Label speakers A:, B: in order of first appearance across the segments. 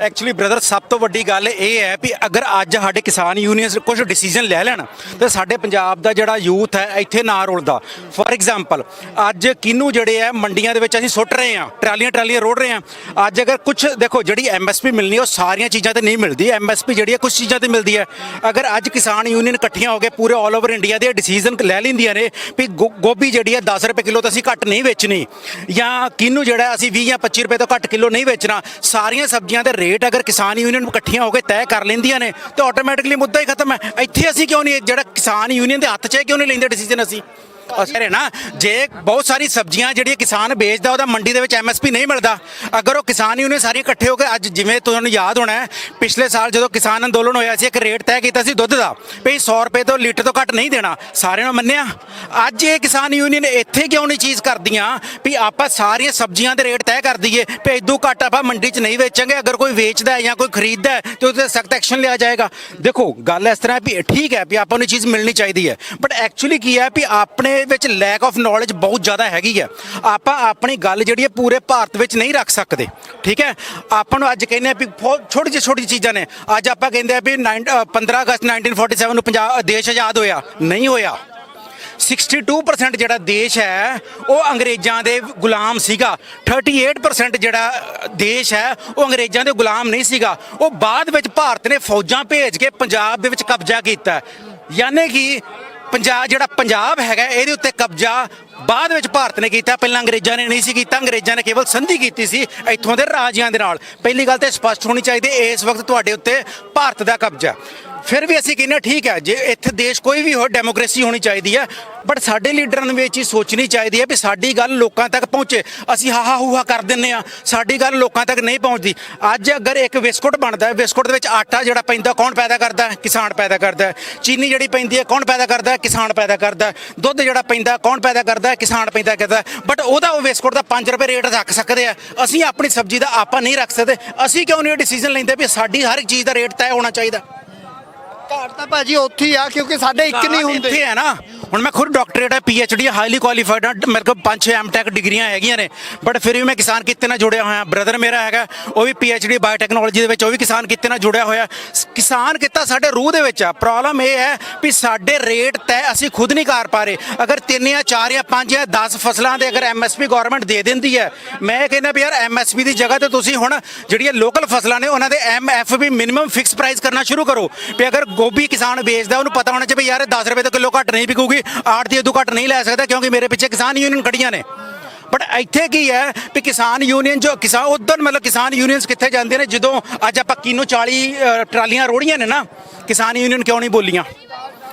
A: Actually brother ਸਭ ਤੋਂ ਵੱਡੀ ਗੱਲ ਇਹ ਹੈ ਵੀ ਅਗਰ ਅੱਜ ਸਾਡੇ ਕਿਸਾਨ ਯੂਨੀਅਨਸ ਕੁਝ ਡਿਸੀਜਨ ਲੈ ਲੈਣ, ਤੇ ਸਾਡੇ ਪੰਜਾਬ ਦਾ ਜਿਹੜਾ ਯੂਥ ਹੈ, ਇੱਥੇ ਨਾ ਰੁਲਦਾ। ਫੋਰ ਐਗਜ਼ਾਮਪਲ ਅੱਜ ਕਿਨੂੰ ਜਿਹੜੇ ਹੈ, ਮੰਡੀਆਂ ਦੇ ਵਿੱਚ ਅਸੀਂ ਸੁੱਟ ਰਹੇ ਹਾਂ, ਟਰਾਲੀਆਂ ਟਰਾਲੀਆਂ ਰੋੜ ਰਹੇ ਹਾਂ। ਅੱਜ ਅਗਰ ਕੁਝ ਦੇਖੋ, ਜਿਹੜੀ ਐਮਐਸਪੀ ਮਿਲਣੀ ਉਹ ਸਾਰੀਆਂ ਚੀਜ਼ਾਂ ਤੇ ਨਹੀਂ ਮਿਲਦੀ। ਐਮਐਸਪੀ ਜਿਹੜੀ ਹੈ ਕੁਝ ਚੀਜ਼ਾਂ ਤੇ ਮਿਲਦੀ ਹੈ। ਅਗਰ ਅੱਜ ਕਿਸਾਨ ਯੂਨੀਅਨ ਇਕੱਠੀਆਂ ਹੋ ਕੇ ਪੂਰੇ ਆਲ ਓਵਰ ਇੰਡੀਆ ਦੇ ਡਿਸੀਜਨ ਲੈ ਲੈਂਦੀਆਂ ਨੇ, ਵੀ ਗੋ- ਗੋਭੀ ਜਿਹੜੀ ਹੈ 10 ਰੁਪਏ ਕਿਲੋ ਤਾਂ ਅਸੀਂ ਘੱਟ ਨਹੀਂ ਵੇਚਣੀ। ਜਾਂ ਕਿਨੂੰ ਜਿਹੜਾ ਅਸੀਂ 20 ਜਾਂ 25 ਰੁਪਏ ਤੋਂ ਘੱਟ ਕਿਲੋ ਨਹੀਂ ਵੇਚਣਾ। ਸਾਰੀਆਂ ਸਬਜ਼ੀਆਂ 'ਤੇ ਰੇਟ ਅਗਰ ਕਿਸਾਨ ਯੂਨੀਅਨ ਇਕੱਠੀਆਂ ਹੋ ਕੇ ਤੈਅ ਕਰ ਲੈਂਦੀਆਂ ਨੇ, ਤਾਂ ਆਟੋਮੈਟਿਕਲੀ ਮੁੱਦਾ ਹੀ ਖਤਮ ਹੈ। ਇੱਥੇ ਅਸੀਂ ਕਿਉਂ ਨਹੀਂ, ਜਿਹੜਾ ਕਿਸਾਨ ਯੂਨੀਅਨ ਦੇ ਹੱਥ 'ਚ ਹੈ, ਕਿਉਂ ਨਹੀਂ ਲੈਂਦੇ ਡਿਸੀਜਨ ਅਸੀਂ? ਅਸਰ ਨਾ, ਜੇ ਬਹੁਤ ਸਾਰੀ ਸਬਜ਼ੀਆਂ ਜਿਹੜੀਆਂ ਕਿਸਾਨ ਵੇਚਦਾ, ਉਹਦਾ ਮੰਡੀ ਦੇ ਵਿੱਚ ਐਮਐਸਪੀ ਨਹੀਂ ਮਿਲਦਾ। ਅਗਰ ਉਹ ਕਿਸਾਨ ਯੂਨੀਅਨ ਸਾਰੀਆਂ ਇਕੱਠੇ ਹੋ ਕੇ ਅੱਜ ਜਿਵੇਂ ਤੁਹਾਨੂੰ ਯਾਦ ਹੋਣਾ ਪਿਛਲੇ ਸਾਲ ਜਦੋਂ ਕਿਸਾਨ ਅੰਦੋਲਨ ਹੋਇਆ ਸੀ, ਇੱਕ ਰੇਟ ਤੈਅ ਕੀਤਾ ਸੀ ਦੁੱਧ ਦਾ, ਵੀ 100 ਰੁਪਏ ਤੋਂ ਲੀਟਰ ਤੋਂ ਘੱਟ ਨਹੀਂ ਦੇਣਾ। ਸਾਰਿਆਂ ਨੇ ਮੰਨਿਆ? ਅੱਜ ਇਹ ਕਿਸਾਨ ਯੂਨੀਅਨ ਇੱਥੇ ਕਿਉਂ ਨਹੀਂ ਚੀਜ਼ ਕਰਦੀਆਂ? ਵੀ ਆਪਾਂ ਸਾਰੀਆਂ ਸਬਜ਼ੀਆਂ ਦੇ ਰੇਟ ਤੈਅ ਕਰ ਦਈਏ, ਵੀ ਇਦੋਂ ਘੱਟ ਆਪਾਂ ਮੰਡੀ 'ਚ ਨਹੀਂ ਵੇਚਾਂਗੇ। ਅਗਰ ਕੋਈ ਵੇਚਦਾ ਜਾਂ ਕੋਈ ਖਰੀਦਦਾ ਹੈ, ਤੇ ਉਹਦੇ ਸਖਤ ਐਕਸ਼ਨ ਲਿਆ ਜਾਏਗਾ। ਦੇਖੋ, ਗੱਲ ਇਸ ਤਰ੍ਹਾਂ ਵੀ ਠੀਕ ਹੈ ਵੀ ਆਪਾਂ ਨੂੰ ਚੀਜ਼ ਮਿਲਣੀ ਚਾਹੀਦੀ ਹੈ। ਬਟ ਐਕਚੁਅਲੀ ਕੀ ਹੈ ਵੀ ਆਪਣੇ ਵਿੱਚ ਲੈਕ ਆਫ ਨੌਲੇਜ ਬਹੁਤ ਜ਼ਿਆਦਾ ਹੈਗੀ ਹੈ। ਆਪਾਂ ਆਪਣੀ ਗੱਲ ਜਿਹੜੀ ਹੈ ਪੂਰੇ ਭਾਰਤ ਵਿੱਚ ਨਹੀਂ ਰੱਖ ਸਕਦੇ। ਠੀਕ ਹੈ? ਆਪਾਂ ਨੂੰ ਅੱਜ ਕਹਿੰਦੇ ਆ ਵੀ ਛੋਟੀ ਜਿਹੀ ਛੋਟੀ ਚੀਜ਼ਾਂ ਨੇ। ਅੱਜ ਆਪਾਂ ਕਹਿੰਦੇ ਆ ਵੀ 9 ਅ, 15 ਅਗਸਤ 1947 ਨੂੰ ਪੰਜਾਬ ਦੇਸ਼ ਆਜ਼ਾਦ ਹੋਇਆ। ਨਹੀਂ ਹੋਇਆ। 62% ਜਿਹੜਾ ਦੇਸ਼ ਹੈ ਉਹ ਅੰਗਰੇਜ਼ਾਂ ਦੇ ਗੁਲਾਮ ਸੀਗਾ। 38% ਜਿਹੜਾ ਦੇਸ਼ ਹੈ ਉਹ ਅੰਗਰੇਜ਼ਾਂ ਦੇ ਗੁਲਾਮ ਨਹੀਂ ਸੀਗਾ। ਉਹ ਬਾਅਦ ਵਿੱਚ ਭਾਰਤ ਨੇ ਫੌਜਾਂ ਭੇਜ ਕੇ ਪੰਜਾਬ ਦੇ ਵਿੱਚ ਕਬਜ਼ਾ ਕੀਤਾ। ਯਾਨੀ ਕਿ ਪੰਜਾਬ, ਜਿਹੜਾ ਪੰਜਾਬ ਹੈਗਾ, ਇਹਦੇ ਉੱਤੇ ਕਬਜ਼ਾ ਬਾਅਦ ਵਿੱਚ ਭਾਰਤ ਨੇ ਕੀਤਾ। ਪਹਿਲਾਂ ਅੰਗਰੇਜ਼ਾਂ ਨੇ ਨਹੀਂ ਸੀ ਕੀਤਾ। ਅੰਗਰੇਜ਼ਾਂ ਨੇ ਕੇਵਲ ਸੰਧੀ ਕੀਤੀ ਸੀ ਇੱਥੋਂ ਦੇ ਰਾਜਿਆਂ ਦੇ ਨਾਲ। ਪਹਿਲੀ ਗੱਲ ਤੇ ਸਪਸ਼ਟ ਹੋਣੀ ਚਾਹੀਦੀ, ਇਸ ਵਕਤ ਤੁਹਾਡੇ ਉੱਤੇ ਭਾਰਤ ਦਾ ਕਬਜ਼ਾ। ਫਿਰ ਵੀ ਅਸੀਂ ਕਹਿੰਦੇ ਠੀਕ ਹੈ, ਜੇ ਇੱਥੇ ਦੇਸ਼ ਕੋਈ ਵੀ ਹੋ ਡੈਮੋਕ੍ਰੇਸੀ ਹੋਣੀ ਚਾਹੀਦੀ ਹੈ। ਬਟ ਸਾਡੇ ਲੀਡਰਾਂ ਨੂੰ ਵੀ ਇਹ ਚੀਜ਼ ਸੋਚਣੀ ਚਾਹੀਦੀ ਹੈ ਵੀ ਸਾਡੀ ਗੱਲ ਲੋਕਾਂ ਤੱਕ ਪਹੁੰਚੇ। ਅਸੀਂ ਹਾਹਾ, ਹੂਹਾ ਕਰ ਦਿੰਨੇ ਆ ਸਾਡੀ ਗੱਲ ਲੋਕਾਂ ਤੱਕ ਨਹੀਂ ਪਹੁੰਚਦੀ। ਅੱਜ ਅਗਰ ਇੱਕ ਬਿਸਕੁਟ ਬਣਦਾ ਹੈ, ਬਿਸਕੁਟ ਦੇ ਵਿੱਚ ਆਟਾ ਜਿਹੜਾ ਪੈਂਦਾ, ਕੌਣ ਪੈਦਾ ਕਰਦਾ ਹੈ? ਕਿਸਾਨ ਪੈਦਾ ਕਰਦਾ ਹੈ। ਚੀਨੀ ਜਿਹੜੀ ਪੈਂਦੀ ਹੈ, ਕੌਣ ਪੈਦਾ ਕਰਦਾ ਹੈ? ਕਿਸਾਨ ਪੈਦਾ ਕਰਦਾ ਹੈ। ਦੁੱਧ ਜਿਹੜਾ ਪੈਂਦਾ, ਕੌਣ ਪੈਦਾ ਕਰਦਾ ਹੈ? ਕਿਸਾਨ ਪੈਦਾ ਕਰਦਾ ਬਟ ਉਹਦਾ ਉਹ ਬਿਸਕੁਟ ਦਾ 5 ਰੁਪਏ ਰੇਟ ਰੱਖ ਸਕਦੇ ਆ। ਅਸੀਂ ਆਪਣੀ ਸਬਜ਼ੀ ਦਾ ਆਪਾਂ ਨਹੀਂ ਰੱਖ ਸਕਦੇ। ਅਸੀਂ ਕਿਉਂ ਨਹੀਂ ਇਹ ਡਿਸੀਜਨ ਲੈਂਦੇ ਵੀ ਸਾਡੀ ਹਰ ਇੱਕ ਚੀਜ਼ ਦਾ ਰੇਟ ਤੈਅ ਹੋਣਾ ਚਾਹੀਦਾ?
B: ਘਾਟ ਤਾਂ ਭਾਜੀ ਉੱਥੇ ਹੀ ਆ ਕਿਉਂਕਿ ਸਾਡੇ ਇੱਕ ਨਹੀਂ ਹੁੰਦੇ
A: ਇੱਥੇ ਹੈ ਨਾ। ਹੁਣ ਮੈਂ ਖੁਦ ਡਾਕਟਰੇਟ ਹੈ ਪੀਐਚਡੀ ਹਾਈਲੀ ਕੁਆਲੀਫਾਈਡ ਹਾਂ, ਮੇਰੇ ਕੋਲ 5-6 ਐਮਟੈਕ ਡਿਗਰੀਆਂ ਹੈਗੀਆਂ ਨੇ ਬਟ ਫਿਰ ਵੀ ਮੈਂ ਕਿਸਾਨ ਕਿੱਤੇ ਨਾਲ ਜੁੜਿਆ ਹੋਇਆ ਬ੍ਰਦਰ ਮੇਰਾ ਹੈਗਾ, ਉਹ ਵੀ ਪੀਐਚਡੀ ਬਾਇਓਟੈਕਨੋਲੋਜੀ ਦੇ ਵਿੱਚ, ਉਹ ਵੀ ਕਿਸਾਨ ਕਿੱਤੇ ਨਾਲ ਜੁੜਿਆ ਹੋਇਆ। ਕਿਸਾਨ ਕਿੱਤਾ ਸਾਡੇ ਰੂਹ ਦੇ ਵਿੱਚ ਆ। ਪ੍ਰੋਬਲਮ ਇਹ ਹੈ ਵੀ ਸਾਡੇ ਰੇਟ ਤੈਅ ਅਸੀਂ ਖੁਦ ਨਹੀਂ ਕਰ ਪਾ ਰਹੇ। ਅਗਰ ਤਿੰਨ ਜਾਂ ਚਾਰ ਜਾਂ ਪੰਜ ਜਾਂ 10 ਫਸਲਾਂ ਦੇ ਅਗਰ ਐਮਐਸਪੀ ਗਵਰਨਮੈਂਟ ਦੇ ਦਿੰਦੀ ਹੈ, ਮੈਂ ਇਹ ਕਹਿੰਦਾ ਵੀ ਯਾਰ ਐਮਐਸਪੀ ਦੀ ਜਗ੍ਹਾ ਤੇ ਤੁਸੀਂ ਹੁਣ ਜਿਹੜੀਆਂ ਲੋਕਲ ਫਸਲਾਂ ਨੇ, ਉਹਨਾਂ ਦੇ ਐਮਐਫਪੀ ਮਿਨੀਮਮ ਫਿਕਸ ਪ੍ਰਾਈਸ ਕਰਨਾ ਸ਼ੁਰੂ ਕਰੋ। ਵੀ ਅਗਰ ਗੋਭੀ ਕਿਸਾਨ ਵੇਚਦਾ, ਉਹਨੂੰ ਪਤਾ ਹੋਣਾ ਚਾਹੀਦਾ ਵੀ ਯਾਰ ਇਹ 10 ਰੁਪਏ ਤੋਂ ਕਿਲੋ ਘੱਟ ਨਹੀਂ ਵਿਕੂਗੀ ਆੜਤੀ ਇਦੋਂ ਘੱਟ ਨਹੀਂ ਲੈ ਸਕਦਾ ਕਿਉਂਕਿ ਮੇਰੇ ਪਿੱਛੇ ਕਿਸਾਨ ਯੂਨੀਅਨ ਖੜੀਆਂ ਨੇ। ਬਟ ਇੱਥੇ ਕੀ ਹੈ ਵੀ ਕਿਸਾਨ ਯੂਨੀਅਨ ਜੋ ਕਿਸਾਨ ਉਦੋਂ ਮਤਲਬ ਕਿਸਾਨ ਯੂਨੀਅਨਸ ਕਿੱਥੇ ਜਾਂਦੇ ਨੇ? ਜਦੋਂ ਅੱਜ ਆਪਾਂ ਕਿਨੂੰ 40 ਟਰਾਲੀਆਂ ਰੋੜੀਆਂ ਨੇ ਨਾ, ਕਿਸਾਨ ਯੂਨੀਅਨ ਕਿਉਂ ਨਹੀਂ ਬੋਲੀਆਂ?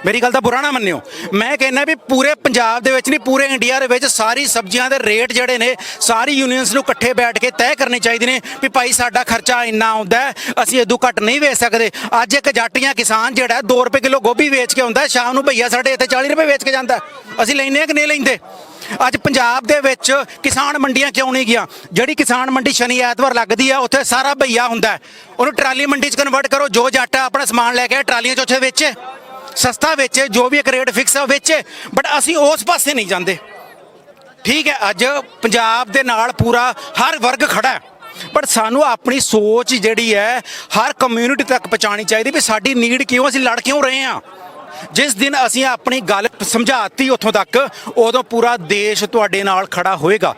A: ਮੇਰੀ ਗੱਲ ਤਾਂ ਬੁਰਾ ਨਾ ਮੰਨਿਓ। ਮੈਂ ਕਹਿੰਦਾ ਵੀ ਪੂਰੇ ਪੰਜਾਬ ਦੇ ਵਿੱਚ ਨਹੀਂ ਪੂਰੇ ਇੰਡੀਆ ਦੇ ਵਿੱਚ ਸਾਰੀ ਸਬਜ਼ੀਆਂ ਦੇ ਰੇਟ ਜਿਹੜੇ ਨੇ ਸਾਰੀ ਯੂਨੀਅਨਸ ਨੂੰ ਇਕੱਠੇ ਬੈਠ ਕੇ ਤੈਅ ਕਰਨੇ ਚਾਹੀਦੇ ਨੇ ਵੀ ਭਾਈ ਸਾਡਾ ਖਰਚਾ ਇੰਨਾ ਆਉਂਦਾ ਅਸੀਂ ਇਦੋਂ ਘੱਟ ਨਹੀਂ ਵੇਚ ਸਕਦੇ। ਅੱਜ ਇੱਕ ਜੱਟੀਆਂ ਕਿਸਾਨ ਜਿਹੜਾ 2 ਰੁਪਏ ਕਿਲੋ ਗੋਭੀ ਵੇਚ ਕੇ ਆਉਂਦਾ ਸ਼ਾਮ ਨੂੰ ਭਈਆ ਸਾਡੇ ਇੱਥੇ 40 ਰੁਪਏ ਵੇਚ ਕੇ ਜਾਂਦਾ ਅਸੀਂ ਲੈਨੇ ਆ ਕਿ ਨਹੀਂ ਲੈਂਦੇ? ਅੱਜ ਪੰਜਾਬ ਦੇ ਵਿੱਚ ਕਿਸਾਨ ਮੰਡੀਆਂ ਕਿਉਂ ਨਹੀਂ ਗਿਆ ਜਿਹੜੀ ਕਿਸਾਨ ਮੰਡੀ ਸ਼ਨੀ ਐਤਵਾਰ ਲੱਗਦੀ ਆ ਉੱਥੇ ਸਾਰਾ ਭਈਆ ਹੁੰਦਾ ਉਹਨੂੰ ਟਰਾਲੀ ਮੰਡੀ 'ਚ ਕਨਵਰਟ ਕਰੋ ਜੋ ਜੱਟ ਆਪਣਾ ਸਮਾਨ ਲੈ ਕੇ ਆਏ, ਟਰਾਲੀਆਂ 'ਚ ਉੱਥੇ ਵੇਚੇ। ਸਸਤਾ ਵੇਚੇ, ਜੋ ਵੀ ਇੱਕ ਰੇਟ ਫਿਕਸ ਆ ਵੇਚੇ ਬਟ ਅਸੀਂ ਉਸ ਪਾਸੇ ਨਹੀਂ ਜਾਂਦੇ। ਠੀਕ ਹੈ, ਅੱਜ ਪੰਜਾਬ ਦੇ ਨਾਲ ਪੂਰਾ ਹਰ ਵਰਗ ਖੜਾ ਹੈ। ਬਟ ਸਾਨੂੰ ਆਪਣੀ ਸੋਚ ਜਿਹੜੀ ਹੈ, ਹਰ ਕਮਿਊਨਿਟੀ ਤੱਕ ਪਹੁੰਚਾਣੀ ਚਾਹੀਦੀ ਵੀ ਸਾਡੀ ਨੀਡ ਕਿਉਂ, ਅਸੀਂ ਲੜ ਕਿਉਂ ਰਹੇ ਹਾਂ? ਜਿਸ ਦਿਨ ਅਸੀਂ ਆਪਣੀ ਗੱਲ ਸਮਝਾਤੀ ਉੱਥੋਂ ਤੱਕ, ਉਦੋਂ ਪੂਰਾ ਦੇਸ਼ ਤੁਹਾਡੇ ਨਾਲ ਖੜਾ ਹੋਏਗਾ।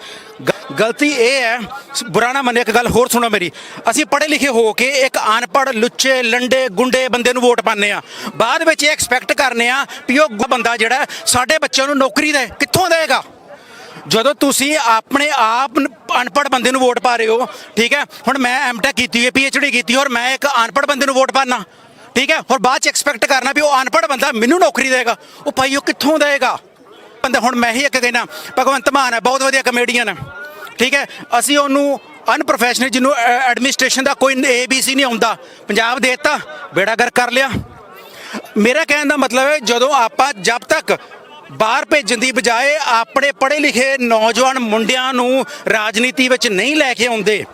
A: ਗ- ਗਲਤੀ ਇਹ ਹੈ, ਸ- ਬੁਰਾ ਨਾ ਮੰਨੇ, ਇੱਕ ਗੱਲ ਹੋਰ ਸੁਣੋ ਮੇਰੀ। ਅਸੀਂ ਪੜ੍ਹੇ ਲਿਖੇ ਹੋ ਕੇ ਇੱਕ ਅਨਪੜ੍ਹ, ਲੁੱਚੇ, ਲੰਡੇ, ਗੁੰਡੇ ਬੰਦੇ ਨੂੰ ਵੋਟ ਪਾਉਂਦੇ ਆ ਬਾਅਦ ਵਿੱਚ ਇਹ ਐਕਸਪੈਕਟ ਕਰਨੇ ਆ ਵੀ ਉਹ ਗ- ਬੰਦਾ ਜਿਹੜਾ ਸਾਡੇ ਬੱਚਿਆਂ ਨੂੰ ਨੌਕਰੀ ਦੇ, ਕਿੱਥੋਂ ਦੇਗਾ ਜਦੋਂ ਤੁਸੀਂ ਆਪਣੇ ਆਪ ਅਨਪੜ੍ਹ ਬੰਦੇ ਨੂੰ ਵੋਟ ਪਾ ਰਹੇ ਹੋ, ਠੀਕ ਹੈ, ਹੁਣ ਮੈਂ ਐਮਟੈਕ ਕੀਤੀ ਹੋਈ ਪੀਐਚਡੀ ਕੀਤੀ, ਔਰ ਮੈਂ ਇੱਕ ਅਨਪੜ੍ਹ ਬੰਦੇ ਨੂੰ ਵੋਟ ਪਾਣਾ ਠੀਕ ਹੈ? ਹੋਰ ਬਾਅਦ ਚ ਐਕਸਪੈਕਟ ਕਰਨਾ ਵੀ ਉਹ ਅਨਪੜ੍ਹ ਬੰਦਾ ਮੈਨੂੰ ਨੌਕਰੀ ਦੇਗਾ ਉਹ ਭਾਈ, ਉਹ ਕਿੱਥੋਂ ਦੇਗਾ ਬੰਦਾ, ਹੁਣ ਮੈਂ ਹੀ ਇੱਕ ਕਹਿਣਾ, ਭਗਵੰਤ ਮਾਨ ਹੈ, ਬਹੁਤ ਵਧੀਆ ਕਮੇਡੀਅਨ ਹੈ। ਠੀਕ ਹੈ? ਅਸੀਂ ਉਹਨੂੰ ਅਨਪ੍ਰੋਫੈਸ਼ਨਲ ਜਿਹਨੂੰ ਐਡਮਿਨਿਸਟ੍ਰੇਸ਼ਨ ਦਾ ਕੋਈ ਏਬੀਸੀ ਨਹੀਂ ਆਉਂਦਾ। ਪੰਜਾਬ ਦੇ ਦਿੱਤਾ, ਬੇੜਾ ਗਰ ਕਰ ਲਿਆ। ਮੇਰਾ ਕਹਿਣ ਦਾ ਮਤਲਬ ਹੈ, ਜਦੋਂ ਆਪਾਂ ਜਦ ਤੱਕ ਬਾਹਰ ਭੇਜਣ ਦੀ ਬਜਾਏ ਆਪਣੇ ਪੜ੍ਹੇ ਲਿਖੇ ਨੌਜਵਾਨ ਮੁੰਡਿਆਂ ਨੂੰ ਰਾਜਨੀਤੀ ਵਿੱਚ ਨਹੀਂ ਲੈ ਕੇ ਆਉਂਦੇ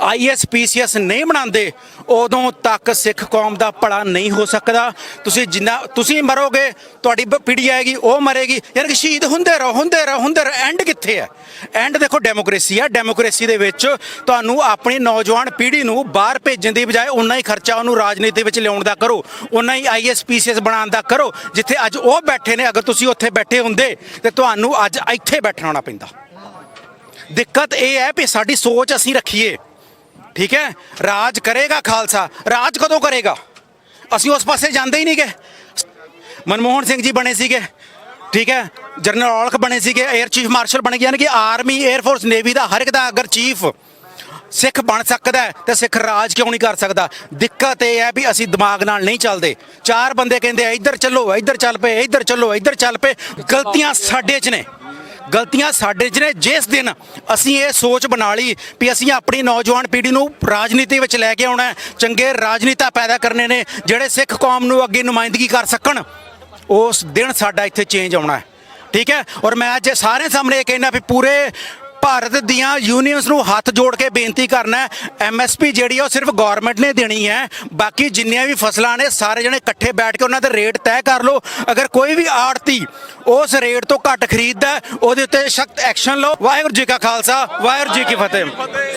A: ਆਈਐਸ ਪੀਸੀਐਸ ਨਹੀਂ ਬਣਾਉਂਦੇ, ਉਦੋਂ ਤੱਕ ਸਿੱਖ ਕੌਮ ਦਾ ਭਲਾ ਨਹੀਂ ਹੋ ਸਕਦਾ। ਤੁਸੀਂ ਜਿੰਨਾ, ਤੁਸੀਂ ਮਰੋਗੇ, ਤੁਹਾਡੀ ਬ- ਪੀੜ੍ਹੀ ਆਏਗੀ, ਉਹ ਮਰੇਗੀ। ਯਾਨੀ ਕਿ ਸ਼ਹੀਦ ਹੁੰਦੇ ਰਹੋ ਹੁੰਦੇ ਰਹੋ ਹੁੰਦੇ ਰਹੋ। ਐਂਡ ਕਿੱਥੇ ਹੈ? ਐਂਡ ਦੇਖੋ ਡੈਮੋਕ੍ਰੇਸੀ ਹੈ। ਡੈਮੋਕ੍ਰੇਸੀ ਦੇ ਵਿੱਚ ਤੁਹਾਨੂੰ ਆਪਣੀ ਨੌਜਵਾਨ ਪੀੜ੍ਹੀ ਨੂੰ ਬਾਹਰ ਭੇਜਣ ਦੀ ਬਜਾਏ ਉਨਾ ਹੀ ਖਰਚਾ ਉਹਨੂੰ ਰਾਜਨੀਤੀ ਵਿੱਚ ਲਿਆਉਣ ਦਾ ਕਰੋ। ਉਨਾ ਹੀ ਆਈਐਸ ਪੀਸੀਐਸ ਬਣਾਉਣ ਦਾ ਕਰੋ। ਜਿੱਥੇ ਅੱਜ ਉਹ ਬੈਠੇ ਨੇ, ਅਗਰ ਤੁਸੀਂ ਉੱਥੇ ਬੈਠੇ ਹੁੰਦੇ, ਤੇ ਤੁਹਾਨੂੰ ਅੱਜ ਇੱਥੇ ਬੈਠਣਾ ਹੋਣਾ ਪੈਂਦਾ। ਦਿੱਕਤ ਇਹ ਹੈ ਵੀ ਸਾਡੀ ਸੋਚ ਅਸੀਂ ਰੱਖੀਏ। ਠੀਕ ਹੈ? ਰਾਜ ਕਰੇਗਾ ਖਾਲਸਾ। ਰਾਜ ਕਦੋਂ ਕਰੇਗਾ? ਅਸੀਂ ਉਸ ਪਾਸੇ ਜਾਂਦੇ ਹੀ ਨਹੀਂ ਗਏ। ਮਨਮੋਹਨ ਸਿੰਘ ਜੀ ਬਣੇ ਸੀਗੇ। ਠੀਕ ਹੈ? ਜਨਰਲ ਔਲਖ ਬਣੇ ਸੀਗੇ। 에ਅਰ ਚੀਫ ਮਾਰਸ਼ਲ ਬਣੇ ਗਏ ਯਾਨੀ ਕਿ ਆਰਮੀ 에ਅਰ ਫੋਰਸ ਨੇਵੀ ਦਾ ਹਰ ਇੱਕ ਦਾ ਅਗਰ ਚੀਫ ਸਿੱਖ ਬਣ ਸਕਦਾ ਹੈ, ਤੇ ਸਿੱਖ ਰਾਜ ਕਿਉਂ ਨਹੀਂ ਕਰ ਸਕਦਾ? ਦਿੱਕਤ ਇਹ ਹੈ ਵੀ ਅਸੀਂ ਦਿਮਾਗ ਨਾਲ ਨਹੀਂ ਚੱਲਦੇ। ਚਾਰ ਬੰਦੇ ਕਹਿੰਦੇ ਆ, ਇੱਧਰ ਚੱਲੋ, ਇੱਧਰ ਚੱਲ ਪਏ, ਇੱਧਰ ਚੱਲੋ, ਇੱਧਰ ਚੱਲ ਪਏ। ਗਲਤੀਆਂ ਸਾਡੇ 'ਚ ਨੇ। ਗਲਤੀਆਂ ਸਾਡੇ 'ਚ ਨੇ ਜਿਸ ਦਿਨ ਅਸੀਂ ਇਹ ਸੋਚ ਬਣਾ ਲਈ ਵੀ ਅਸੀਂ ਆਪਣੀ ਨੌਜਵਾਨ ਪੀੜ੍ਹੀ ਨੂੰ ਰਾਜਨੀਤੀ ਵਿੱਚ ਲੈ ਕੇ ਆਉਣਾ ਚੰਗੇ ਰਾਜਨੀਤਾ ਪੈਦਾ ਕਰਨੇ ਨੇ, ਜਿਹੜੇ ਸਿੱਖ ਕੌਮ ਨੂੰ ਅੱਗੇ ਨੁਮਾਇੰਦਗੀ ਕਰ ਸਕਣ, ਉਸ ਦਿਨ ਸਾਡਾ ਇੱਥੇ ਚੇਂਜ ਆਉਣਾ ਹੈ। ਠੀਕ ਹੈ? ਔਰ ਮੈਂ ਅੱਜ ਸਾਰੇ ਸਾਹਮਣੇ ਇਹ ਕਹਿਣਾ ਵੀ ਪੂਰੇ ਭਾਰਤ ਦੀਆਂ ਯੂਨੀਅਨਸ ਨੂੰ ਹੱਥ ਜੋੜ ਕੇ ਬੇਨਤੀ ਕਰਨਾ ਹੈ ਐਮਐਸਪੀ ਜਿਹੜੀ ਆ ਉਹ ਸਿਰਫ ਗਵਰਨਮੈਂਟ ਨੇ ਦੇਣੀ ਹੈ, ਬਾਕੀ ਜਿੰਨੀਆਂ ਵੀ ਫਸਲਾਂ ਨੇ ਸਾਰੇ ਜਣੇ ਇਕੱਠੇ ਬੈਠ ਕੇ ਉਹਨਾਂ ਦੇ ਰੇਟ ਤੈਅ ਕਰ ਲਓ। ਅਗਰ ਕੋਈ ਵੀ ਆੜਤੀ ਉਸ ਰੇਟ ਤੋਂ ਘੱਟ ਖਰੀਦਦਾ ਉਹਦੇ ਉੱਤੇ ਸਖਤ ਐਕਸ਼ਨ ਲਓ। ਵਾਹਿਗੁਰੂ ਜੀ ਕਾ ਖਾਲਸਾ, ਵਾਹਿਗੁਰੂ ਜੀ ਕੀ ਫਤਿਹ।